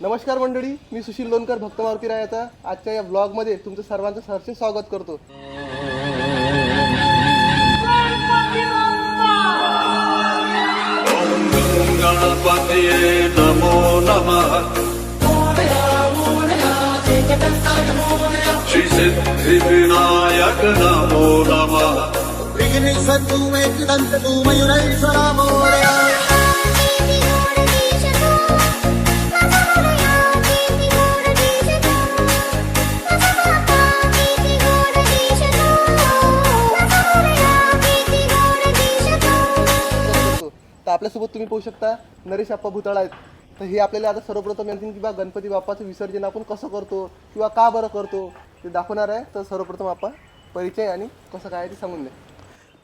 नमस्कार मंडळी मी सुशील लोणकर भक्त मारुती रायाचा. आजच्या या ब्लॉगमध्ये तुमचं सर्वांचं सहर्ष स्वागत करतो. गणपतये नमो नमः। श्रीसिद्धिविनायक नमो नमः। विघ्नेश्वर तू दंत तू मयुरेश्वर मोरया आपल्यासोबत तुम्ही पाहू शकता नरेश आप्पा भुताळ आहेत. तर हे आपल्याला आता सर्वप्रथम यांनी की बा गणपती बाप्पाचं विसर्जन आपण कसं करतो किंवा का बरं करतो ते दाखवणार आहे. तर सर्वप्रथम आपण परिचय आणि कसं काय ते सांगून द्या.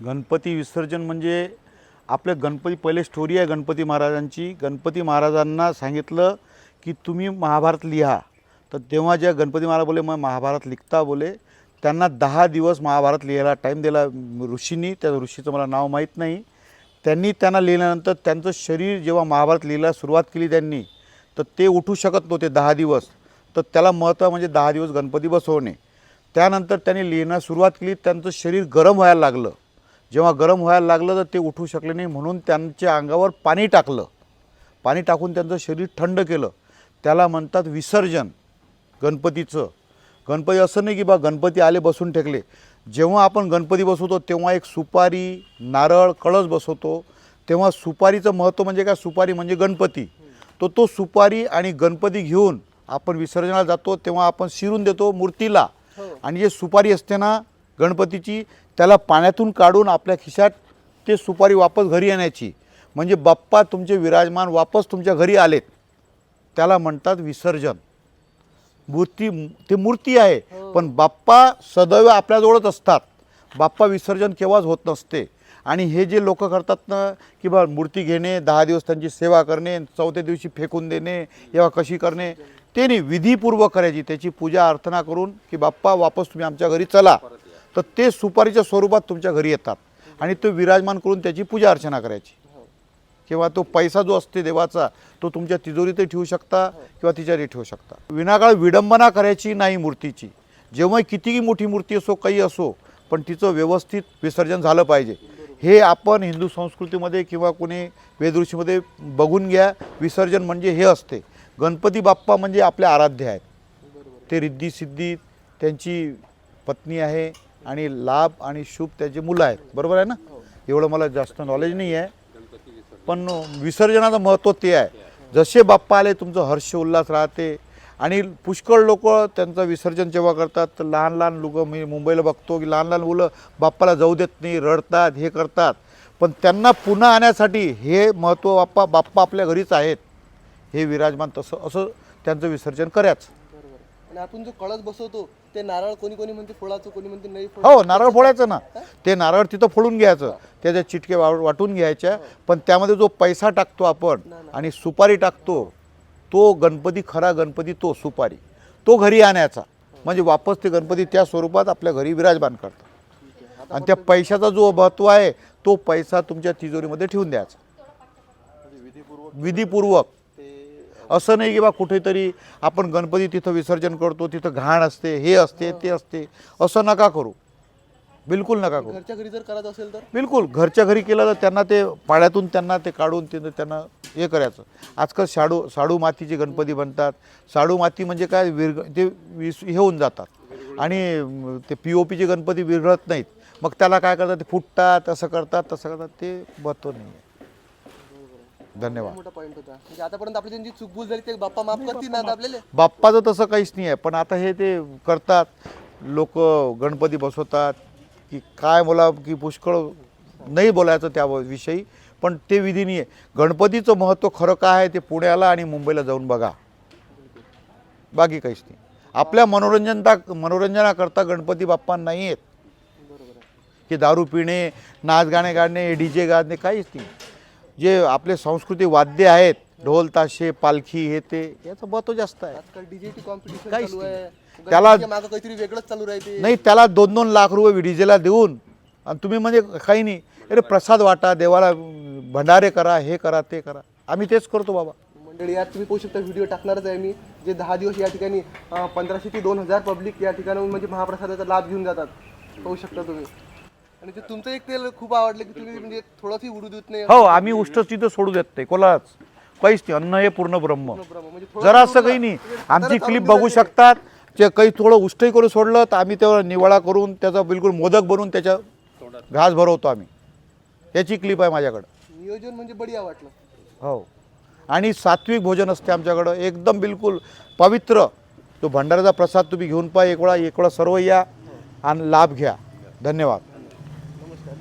गणपती विसर्जन म्हणजे आपल्या गणपती पहिले स्टोरी आहे गणपती महाराजांची. गणपती महाराजांना सांगितलं की तुम्ही महाभारत लिहा. तर तेव्हा ज्या गणपती महाराज बोले मग महाभारत लिखता बोले. त्यांना दहा दिवस महाभारत लिहायला टाईम दिला ऋषींनी. त्या ऋषीचं मला नाव माहीत नाही. त्यांनी त्यांना लिहिल्यानंतर त्यांचं शरीर जेव्हा महाभारत लिहायला सुरुवात केली त्यांनी तर ते उठू शकत नव्हते दहा दिवस. तर त्याला महत्त्व म्हणजे दहा दिवस गणपती बसवणे. त्यानंतर त्यांनी लिहिण्यास सुरुवात केली त्यांचं शरीर गरम व्हायला लागलं. जेव्हा गरम व्हायला लागलं तर ते उठू शकले नाही म्हणून त्यांच्या अंगावर पाणी टाकलं. पाणी टाकून त्यांचं शरीर थंड केलं. त्याला म्हणतात विसर्जन गणपतीचं. गणपती असं नाही की बा गणपती आले बसून ठेकले. जेव्हा आपण गणपती बसवतो तेव्हा एक सुपारी नारळ कळस बसवतो. तेव्हा सुपारीचं महत्त्व म्हणजे काय? सुपारी म्हणजे गणपती. तो तो सुपारी आणि गणपती घेऊन आपण विसर्जनाला जातो तेव्हा आपण शिरून देतो मूर्तीला. आणि जे सुपारी असते ना गणपतीची त्याला पाण्यातून काढून आपल्या खिशात ते सुपारी वापस घरी आणायची. म्हणजे बाप्पा तुमचे विराजमान वापस तुमच्या घरी आलेत. त्याला म्हणतात विसर्जन. मूर्ती ते मूर्ती आहे. पण बाप्पा सदैव आपल्याजवळच असतात. बाप्पा विसर्जन केव्हाच होत नसते. आणि हे जे लोक करतात ना की बा मूर्ती घेणे दहा दिवस त्यांची सेवा करणे चौथ्या दिवशी फेकून देणे किंवा कशी करणे ते नाही विधीपूर्वक करायची. त्याची पूजा अर्चना करून की बाप्पा वापस तुम्ही आमच्या घरी चला. तर ते सुपारीच्या स्वरूपात तुमच्या घरी येतात. आणि तो विराजमान करून त्याची पूजा अर्चना करायची. किंवा तो पैसा जो असते देवाचा तो तुमच्या तिजोरीतही ठेवू शकता किंवा तिच्यावरही ठेवू शकता. विनाकाळ विडंबना करायची नाही मूर्तीची. जेव्हा कितीही मोठी मूर्ती असो काही असो पण तिचं व्यवस्थित विसर्जन झालं पाहिजे. हे आपण हिंदू संस्कृतीमध्ये किंवा कोणी वेदऋषीमध्ये बघून घ्या. विसर्जन म्हणजे हे असते. गणपती बाप्पा म्हणजे आपले आराध्य आहेत. ते रिद्धी सिद्धी त्यांची पत्नी आहे आणि लाभ आणि शुभ त्याचे मुलं आहेत. बरोबर आहे ना? एवढं मला जास्त नॉलेज नाही आहे. पण विसर्जनाचं महत्त्व ते आहे. जसे बाप्पा आले तुमचं हर्ष उल्हास राहते. आणि पुष्कळ लोक त्यांचं विसर्जन जेव्हा करतात तर लहान लहान लोक मी मुंबईला बघतो की लहान लहान मुलं बाप्पाला जाऊ देत नाही रडतात हे करतात. पण त्यांना पुन्हा आणण्यासाठी हे महत्त्व बाप्पा बाप्पा आपल्या घरीच आहेत. हे विराजमान तसं असं त्यांचं विसर्जन करायचं. आणि आपण जो कळस बसवतो ते नारळ कोणी कोणी म्हणते फोडाचं कोणी म्हणते नाही हो नारळ फोडायचं ना. ते नारळ तिथं फोडून घ्यायचं. त्याच्या चिटके वा- वाटून घ्यायच्या पण त्यामध्ये जो पैसा टाकतो आपण आणि सुपारी टाकतो तो गणपती खरा गणपती तो सुपारी. तो घरी आणायचा. म्हणजे वापस ते गणपती त्या स्वरूपात आपल्या घरी विराजमान करतात. आणि त्या पैशाचा जो महत्त्व आहे तो पैसा तुमच्या तिजोरीमध्ये ठेवून द्यायचा. विधीपूर्वक. असं नाही की बा कुठेतरी आपण गणपती तिथं विसर्जन करतो तिथं घाण असते हे असते ते असते. असं नका करू. बिलकुल नका करू. घरच्या घरी जर करायचं असेल तर? बिलकुल. घरच्या घरी केलं तर त्यांना ते पाण्यातून त्यांना ते काढून ते त्यांना हे करायचं. आजकाल शाडू साडू मातीचे गणपती बनतात. साडू माती म्हणजे काय? विरग ते विस हे होऊन जातात. आणि ते पी ओ पीचे गणपती विरघळत नाहीत. मग त्याला काय करतात? ते फुटतात असं करतात तसं करतात. ते महत्त्व नाही आहे धन्यवाद. मोठा पॉईंट होता. म्हणजे आतापर्यंत आपली त्यांची चूकभूल झाली ते बाप्पा माफ करतील ना आता आपल्याला? बाप्पाचं तसं काहीच नाही आहे. पण आता हे ते करतात. लोक गणपती बसवतात. की काय बोला की पुष्कळ नाही बोलायचं त्या विषयी. पण ते विधी नाही आहे गणपतीचं महत्त्व खरं काय आहे ते पुण्याला आणि मुंबईला जाऊन बघा. बाकी काहीच नाही. आपल्या मनोरंजनता मनोरंजनाकरता गणपती बाप्पा नाही आहेत की दारू पिणे नाच गाणे गाणे डी जे गाणे काहीच नाही. जे आपले सांस्कृतिक वाद्य आहेत ढोल ताशे पालखी हे ते याचं महत्त्व जास्त आहे. आजकाल डीजेटी कॉम्पिटिशन काहीच चालू नाही. आहे. त्याला- मागं काहीतरी वेगळंच चालू राहते. नाही त्याला दोन दोन लाख रुपये डीजेला देऊन आणि तुम्ही म्हणजे काही नाही. अरे प्रसाद वाटा देवाला भंडारे करा हे करा ते करा. आम्ही तेच करतो बाबा. मंडळी यात तुम्ही पाहू शकता व्हिडिओ टाकणारच आहे मी. जे दहा दिवस या ठिकाणी पंधराशे ते दोन हजार पब्लिक या ठिकाणाहून म्हणजे महाप्रसादाचा लाभ घेऊन जातात. पाहू शकता तुम्ही. आणि ते तुमचं एक तेल खूप आवडलं की तुम्ही म्हणजे थोडंसं उडू देत नाही. हो आम्ही उष्टच तिथं सोडू देत नाही कोणालाच काहीच नाही अन्न हे पूर्ण ब्रह्म. ब्रह्म. म्हणजे थोडं जरा असं सोडलं, काही नाही. आमची क्लिप बघू शकतात. जे काही थोडं उष्टही करून सोडलं तर आम्ही त्यावर निवाळा करून त्याचा बिलकुल मोदक बनवून त्याच्या घास भरवतो आम्ही. याची क्लिप आहे माझ्याकडं. नियोजन म्हणजे बढिया वाटलं. हो. आणि सात्विक भोजन असते आमच्याकडं. एकदम बिलकुल पवित्र. तो भंडाराचा प्रसाद तुम्ही घेऊन पहा एक वेळा एक वेळा सर्व या आणि लाभ घ्या. धन्यवाद.